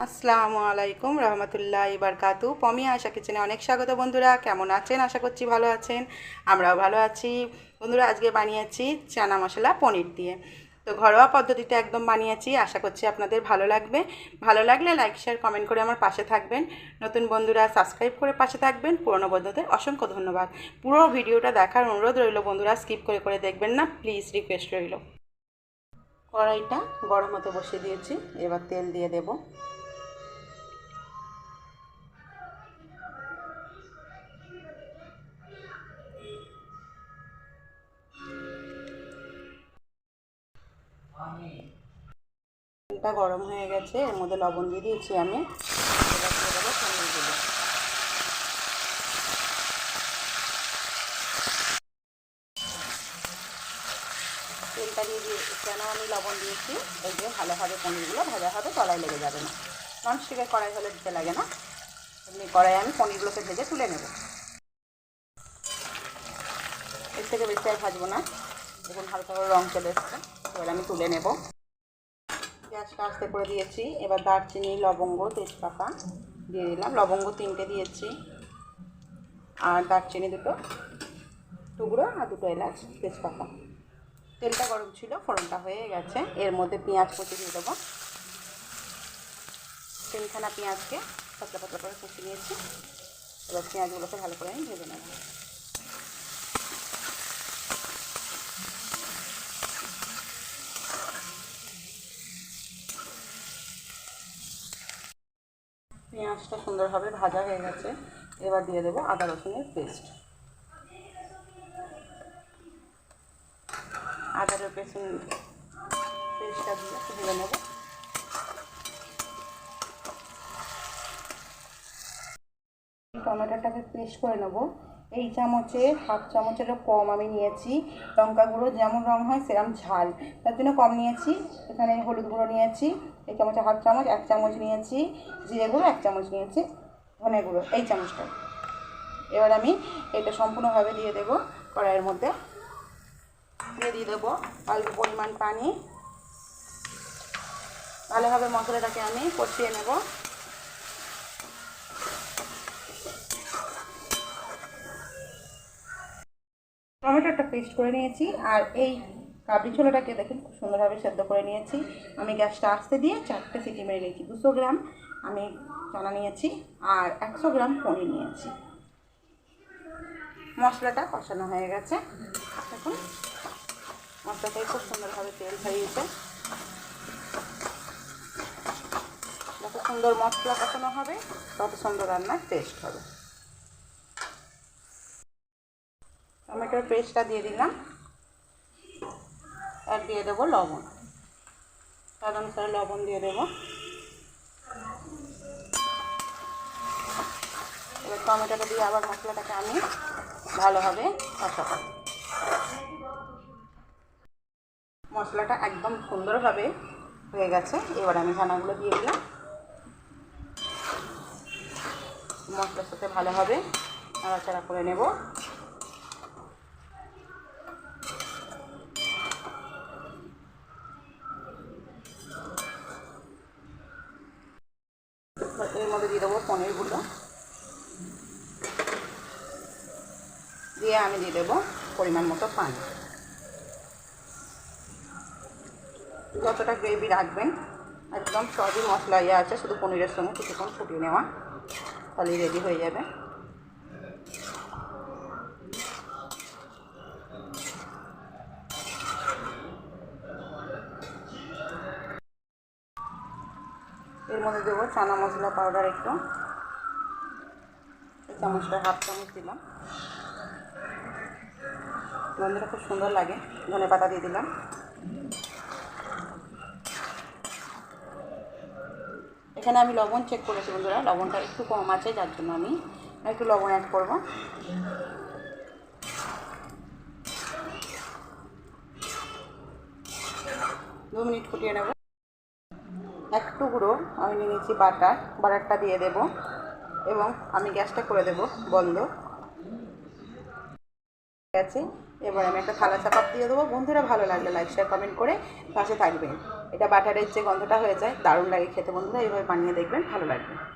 আসসালামু আলাইকুম রহমতুল্লাহ বারকাতু পমি আশা কিচেনে অনেক স্বাগত বন্ধুরা। কেমন আছেন? আশা করছি ভালো আছেন। আমরাও ভালো আছি। বন্ধুরা, আজকে বানিয়েছি চানা মশলা পনির দিয়ে। তো ঘরোয়া পদ্ধতিতে একদম বানিয়েছি। আশা করছি আপনাদের ভালো লাগবে। ভালো লাগলে লাইক শেয়ার কমেন্ট করে আমার পাশে থাকবেন। নতুন বন্ধুরা সাবস্ক্রাইব করে পাশে থাকবেন। পুরনো বন্ধুদের অসংখ্য ধন্যবাদ। পুরো ভিডিওটা দেখার অনুরোধ রইল বন্ধুরা স্কিপ করে করে দেখবেন না। প্লিজ রিকোয়েস্ট রইল। কড়াইটা গরম হতে বসিয়ে দিয়েছি। এবার তেল দিয়ে দেবো। তেলটা গরম হয়ে গেছে, এর মধ্যে লবণ দিয়ে দিয়েছি আমি। তেলটা দিয়ে দিয়ে, কেন আমি লবণ দিয়েছি? এই যে ভালোভাবে পনিরগুলো ভাজা হবে তলায় লেগে যাবে না। ননস্টিকের কড়াই হলে দিতে লাগে না। এমনি কড়াই আমি পনিরগুলোকে ভেজে তুলে নেব। এর থেকে বেশি আর ভাজবো না। দেখুন হালকা করে রঙ চলে এসছে। এবার আমি তুলে নেব। গ্যাসটা আস্তে করে দিয়েছি। এবার দারচিনি, লবঙ্গ, তেজপাতা দিয়ে দিলাম। লবঙ্গ তিনটে দিয়েছি। আর দারচিনি দুটো টুকরো আর দুটো এলাচ, তেজপাতা। তেলটা গরম ছিল, ফোড়নটা হয়ে গেছে। এর মধ্যে পেঁয়াজ কুচি দিয়ে দেবো। তিনখানা পেঁয়াজকে পাতলা পাতলা করে কুচি নিয়েছি। এবার পেঁয়াজগুলোকে ভালো করে আমি ভেজে নেব। পেঁয়াজটা সুন্দরভাবে ভাজা হয়ে গেছে। এবার দিয়ে দেবো আদা রসুনের পেস্ট। আদা রসুন পেস্টটা দিয়ে ভেজে নেব। টমেটোটাকে পেস্ট করে নেব। এই চামচে হাফ চামচেরও কম আমি নিয়েছি। লঙ্কা গুঁড়ো, যেমন রং হয় সেরকম ঝাল। তার জন্য কম নিয়েছি। এখানে হলুদ গুঁড়ো নিয়েছি, এই চামচে হাফ চামচ, এক চামচ নিয়েছি, জিরে গুঁড়ো, এক চামচ নিয়েছি, ধনে গুঁড়ো, এই চামচটা। এবার আমি এটা সম্পূর্ণভাবে দিয়ে দেবো কড়াইয়ের মধ্যে। দিয়ে দিয়ে দেবো অল্প পরিমাণ পানি। ভালোভাবে মশলাটাকে আমি কষিয়ে নেব। টমেটোটা পেস্ট করে নিয়েছি আর এই কাবলি ছোলাটাকে দেখুন খুব সুন্দরভাবে সেদ্ধ করে নিয়েছি। আমি গ্যাসটা আস্তে দিয়ে চারটে সিটি মেরে নিয়েছি, দুশো গ্রাম আমি চানা নিয়েছি আর একশো গ্রাম পনির নিয়েছি। মশলাটা কষানো হয়ে গেছে। দেখুন, মশলাটাই খুব সুন্দরভাবে তেল ছাড়িয়েছে। যত সুন্দর মশলা কষানো হবে, তত সুন্দর রান্নার টেস্ট হবে। টমেটোর পেস্টটা দিয়ে দিলাম। আর দিয়ে দেবো লবণ। স্বাদ অনুসারে লবণ দিয়ে দেবো। এবার টমেটোটা দিয়ে আবার মশলাটাকে আমি ভালোভাবে কষাবো। মশলাটা একদম সুন্দরভাবে হয়ে গেছে। এবার আমি ছানাগুলো দিয়ে দিলাম। মশলার সাথে ভালোভাবে নাড়াচাড়া করে নেব এর মধ্যে দিয়ে দেবো পনিরগুলো দিয়ে আমি দিয়ে দেবো পরিমাণ মতো পানি। যতটা গ্রেভি রাখবেন, একদম সবই মশলা ইয়ে আছে, শুধু পনিরের সঙ্গে কিছুক্ষণ ফুটিয়ে নেওয়া, তাহলেই রেডি হয়ে যাবে। মধ্যে দেবো, চানা মশলা পাউডার একটু। এই চামচটা হাফ চামচ দিলাম। গন্ধটা খুব সুন্দর লাগে, ধনে পাতা দিয়ে দিলাম। এখানে আমি লবণ চেক করেছি বন্ধুরা, লবণটা একটু কম আছে, যার জন্য আমি একটু লবণ অ্যাড করব। দু মিনিট ফুটিয়ে নেব। এক টুকরো আমি নিয়ে নিয়েছি বাটার, বাটারটা দিয়ে দেব এবং আমি গ্যাসটা করে দেব বন্ধ। ঠিক আছে? এবার আমি একটা থালা চাপাত দিয়ে দেবো। বন্ধুরা, ভালো লাগলে লাইক শেয়ার কমেন্ট করে পাশে থাকবেন। এটা বাটারের যে গন্ধটা হয়ে যায়, দারুণ লাগে খেতে বন্ধুরা। এইভাবে বানিয়ে দেখবেন, ভালো লাগবে।